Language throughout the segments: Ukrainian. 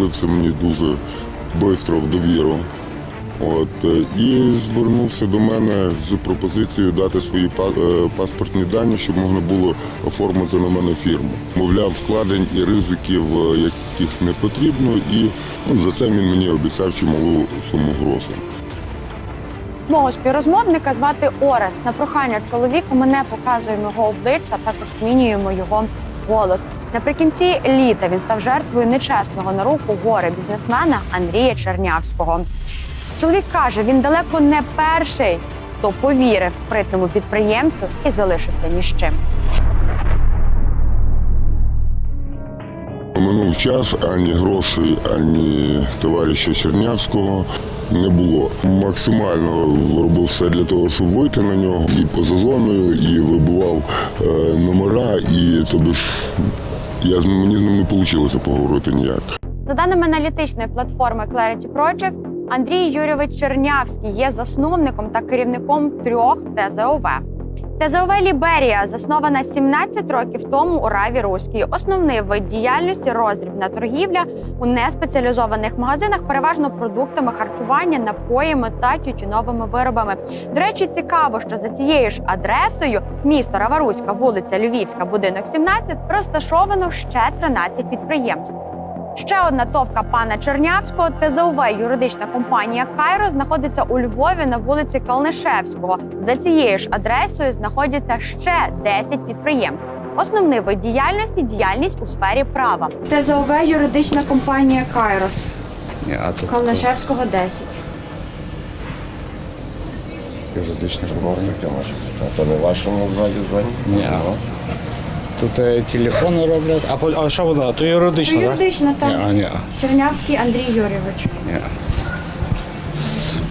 влився мені дуже швидко в довіру. От, е, і звернувся до мене з пропозицією дати свої е, паспортні дані, щоб можна було оформити на мене фірму. Мовляв, вкладень і ризиків, е, яких не потрібно, і ну, за це він мені обіцяв чималу суму грошей. Мого співрозмовника звати Орес. На прохання чоловіка ми не показуємо його обличчя, також змінюємо його голос. Наприкінці літа він став жертвою нечесного на руку горе бізнесмена Андрія Чернявського. Чоловік каже, він далеко не перший, хто повірив спритному підприємцю і залишився ні з чим. Минув час, ані грошей, ані товариша Чернявського не було. Максимально робив все для того, щоб вийти на нього і поза зоною, і вибивав е, номера, і тобі ж я мені з ним не вийшло поговорити ніяк. За даними аналітичної платформи Clarity Project, Андрій Юрійович Чернявський є засновником та керівником трьох ТЗОВ. ТЗОВ Ліберія заснована 17 років тому у Раві Руській. Основний вид діяльності роздрібна торгівля у неспеціалізованих магазинах, переважно продуктами харчування, напоями та тютюновими виробами. До речі, цікаво, що за цією ж адресою місто Раваруська, вулиця Львівська, будинок 17, розташовано ще 13 підприємств. Ще одна товка пана Чернявського ТЗОВ юридична компанія Кайро знаходиться у Львові на вулиці Калнишевського. За цією ж адресою знаходяться ще 10 підприємств. Основний вид діяльності діяльність у сфері права. ТЗОВ юридична компанія Кайрос. Калнишевського 10. юридична компанія. А то не вашому ззаді дзвонить? Ні. Тут е, телефони роблять. А, по- а що вона? То юридична, То так? юридична, так. Ні, ні, Чернявський Андрій Юрійович. ні.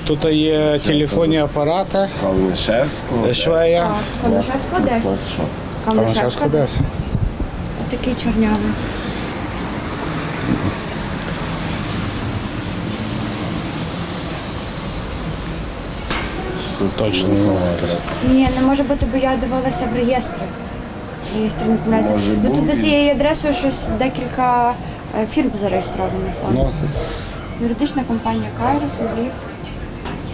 Тут є телефонні апарати, Калнишевського. швея. Так, Калнишевського 10. Ось. Калнишевського 10. десь. Такий чорнявий. Точно немає. Ні, не може бути, бо я дивилася в реєстрі. Реєстр не помиляюся. Може, Ну тут за цією адресою щось декілька е, фірм зареєстрованих. Ну, Юридична компанія Кайрос, Львів.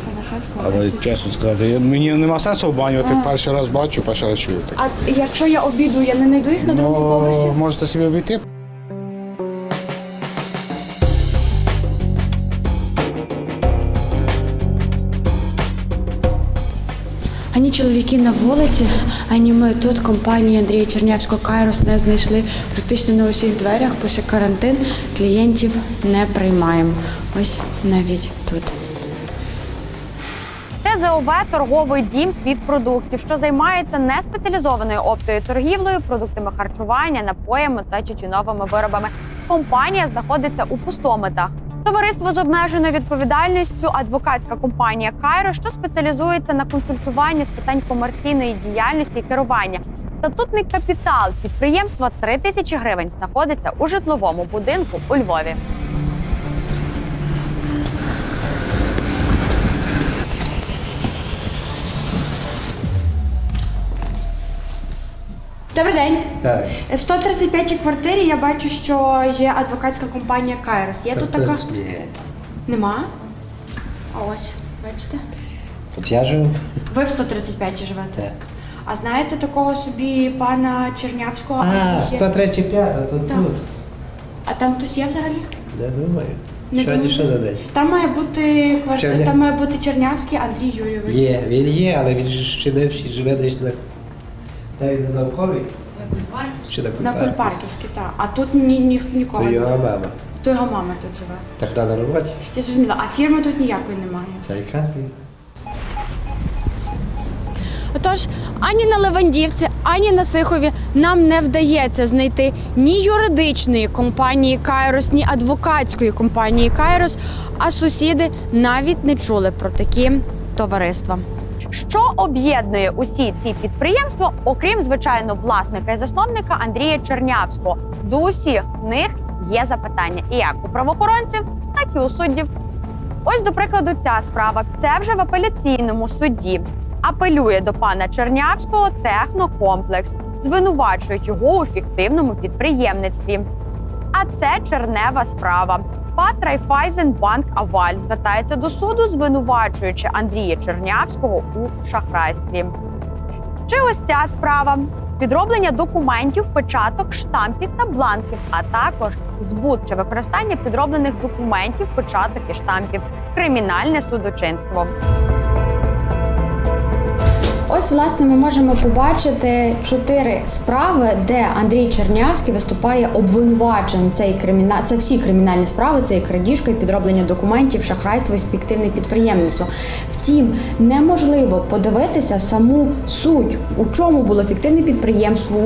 Калнишевського але 10. чесно сказати, я- мені нема сенсу обманювати. Перший раз бачу, перший раз чую таке. А якщо я обіду, я не знайду їх на другому поверсі? Ну, можете собі обійти. Ані чоловіки на вулиці, ані ми тут, компанії Андрія Чернявського Кайрос не знайшли. Практично на усіх дверях пише карантин, клієнтів не приймаємо. Ось навіть тут. ТЗОВ торговий дім світ продуктів, що займається неспеціалізованою оптовою торгівлею, продуктами харчування, напоями та тютюновими виробами. Компанія знаходиться у пустомитах. Товариство з обмеженою відповідальністю, адвокатська компанія Кайро, що спеціалізується на консультуванні з питань комерційної діяльності і керування. Статутний капітал підприємства 3 тисячі гривень знаходиться у житловому будинку у Львові. Добрий день. Так, В 135 квартирі я бачу, що є адвокатська компанія Кайрос. Є тут так така? Нема. А ось, бачите? Тут я живу. Ви в 135 живете. Так. А знаєте такого собі пана Чернявського? А, Є- 103 п'ята, тут Так. тут. А там хтось є взагалі? Не думаю. Не Сьогодні думаю. що за день? Там має бути квартира, Черня- там має бути Чернявський Андрій Юрійович. Є, він є, але він же ще не всі живе десь на. Де він на науковій? Чи на На Кульпарі? Кульпарківській, так. А тут ні, ні, нікого. То його мама. То його мама тут живе. Так на роботі? Я зрозуміла, а фірми тут ніякої немає. Та яка? Отож, ані на Левандівці, ані на Сихові нам не вдається знайти ні юридичної компанії Кайрос, ні адвокатської компанії Кайрос, а сусіди навіть не чули про такі товариства. Що об'єднує усі ці підприємства, окрім звичайно власника і засновника Андрія Чернявського? До усіх них є запитання і як у правоохоронців, так і у суддів. Ось, до прикладу, ця справа це вже в апеляційному суді. Апелює до пана Чернявського технокомплекс, звинувачують його у фіктивному підприємництві. А це чернева справа. ПАТ Райфайзенбанк Аваль звертається до суду, звинувачуючи Андрія Чернявського у шахрайстві. Чи ось ця справа? Підроблення документів, печаток, штампів та бланків, а також збут чи використання підроблених документів, печаток і штампів, кримінальне судочинство. Ось, власне, ми можемо побачити чотири справи, де Андрій Чернявський виступає обвинуваченим. Це і криміна... це всі кримінальні справи, це і крадіжка, і підроблення документів, шахрайство і спективне підприємництво. Втім, неможливо подивитися саму суть, у чому було фіктивне підприємство,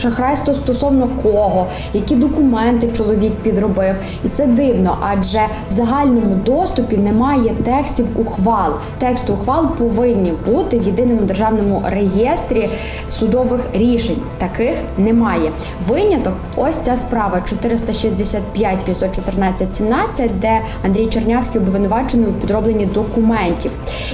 шахрайство стосовно кого, які документи чоловік підробив. І це дивно, адже в загальному доступі немає текстів ухвал. Тексти ухвал повинні бути в єдиному державному реєстрі судових рішень. Таких немає. Виняток ось ця справа 465 514 17, де Андрій Чернявський обвинувачений у підробленні документів.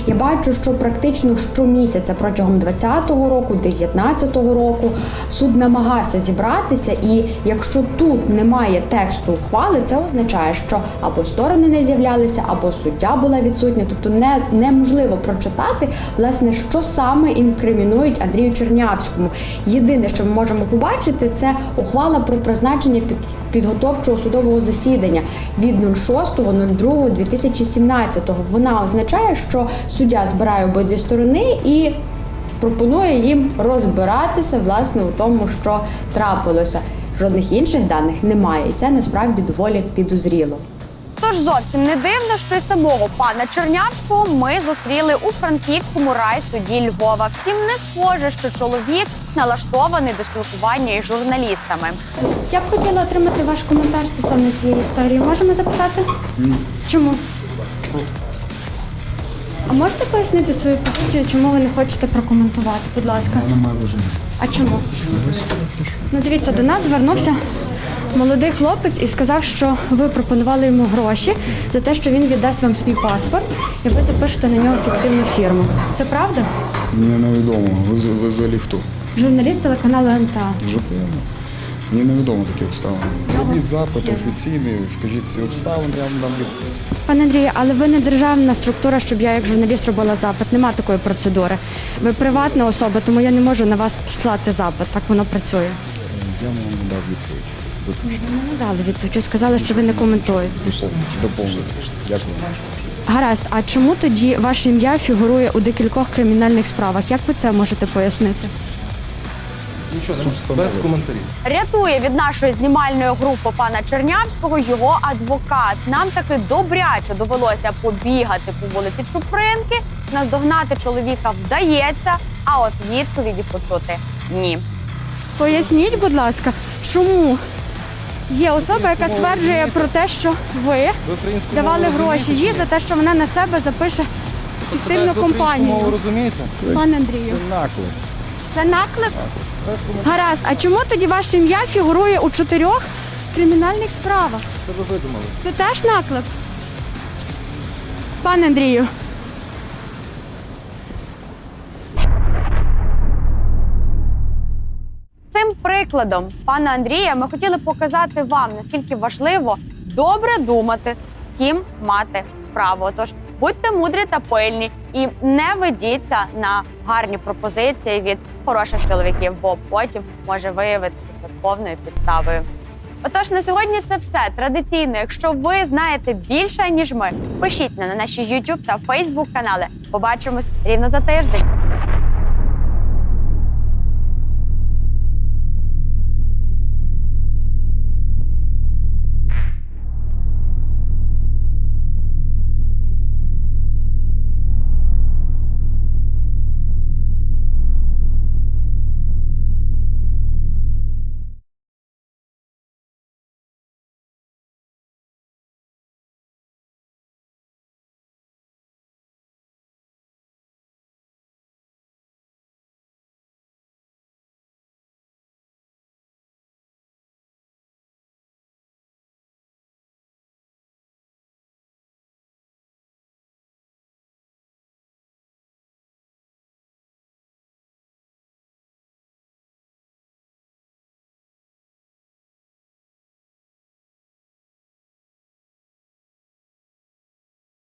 Я бачу, що практично щомісяця протягом 20-го року, 19-го року суд намагався зібратися, і якщо тут немає тексту ухвали, це означає, що або сторони не з'являлися, або суддя була відсутня. Тобто не, неможливо прочитати, власне, що саме інкримінують Андрію Чернявському. Єдине, що ми можемо побачити, це ухвала про призначення під, підготовчого судового засідання від 06.02.2017. Вона означає, що суддя збирає обидві сторони і пропонує їм розбиратися власне у тому, що трапилося. Жодних інших даних немає, і це насправді доволі підозріло. Тож зовсім не дивно, що й самого пана Чернявського ми зустріли у франківському райсуді Львова. Втім, не схоже, що чоловік налаштований до спілкування із журналістами. Я б хотіла отримати ваш коментар стосовно цієї історії. Можемо записати? Чому? А можете пояснити свою позицію, чому ви не хочете прокоментувати, будь ласка? А чому? Ну дивіться, до нас звернувся молодий хлопець і сказав, що ви пропонували йому гроші за те, що він віддасть вам свій паспорт, і ви запишете на нього фіктивну фірму. Це правда? Мені невідомо. Ви, ви взагалі хто? Журналіст телеканалу НТА. Дуже. Мені невідомо такі обставини. Робіть запит офіційний, вкажіть всі обставини, я вам дам відповідь. Пане Андрію, але ви не державна структура, щоб я як журналіст робила запит. Нема такої процедури. Ви приватна особа, тому я не можу на вас послати запит. Так воно працює. Я вам не дав відповідь. Виключно. Ви не дали відповідь. Сказали, що ви не коментуєте. Доповнити. Дякую. Гаразд, а чому тоді ваше ім'я фігурує у декількох кримінальних справах? Як ви це можете пояснити? Без коментарів. Рятує від нашої знімальної групи пана Чернявського його адвокат. Нам таки добряче довелося побігати по вулиці Чупринки. Наздогнати чоловіка вдається, а от відповіді почути ні. Поясніть, будь ласка, чому є особа, яка стверджує про те, що ви давали гроші їй за те, що вона на себе запише фіктивну компанію. розумієте? Пане Андрію, Це наклик. це наклеп? Гаразд, а чому тоді ваше ім'я фігурує у чотирьох кримінальних справах? Це ви видумали. Це теж наклеп? Пане Андрію. Прикладом пана Андрія ми хотіли показати вам, наскільки важливо добре думати, з ким мати справу. Тож будьте мудрі та пильні і не ведіться на гарні пропозиції від хороших чоловіків, бо потім може виявитися повною підставою. Отож, на сьогодні це все традиційно. Якщо ви знаєте більше ніж ми, пишіть на наші YouTube та Facebook канали. Побачимось рівно за тиждень.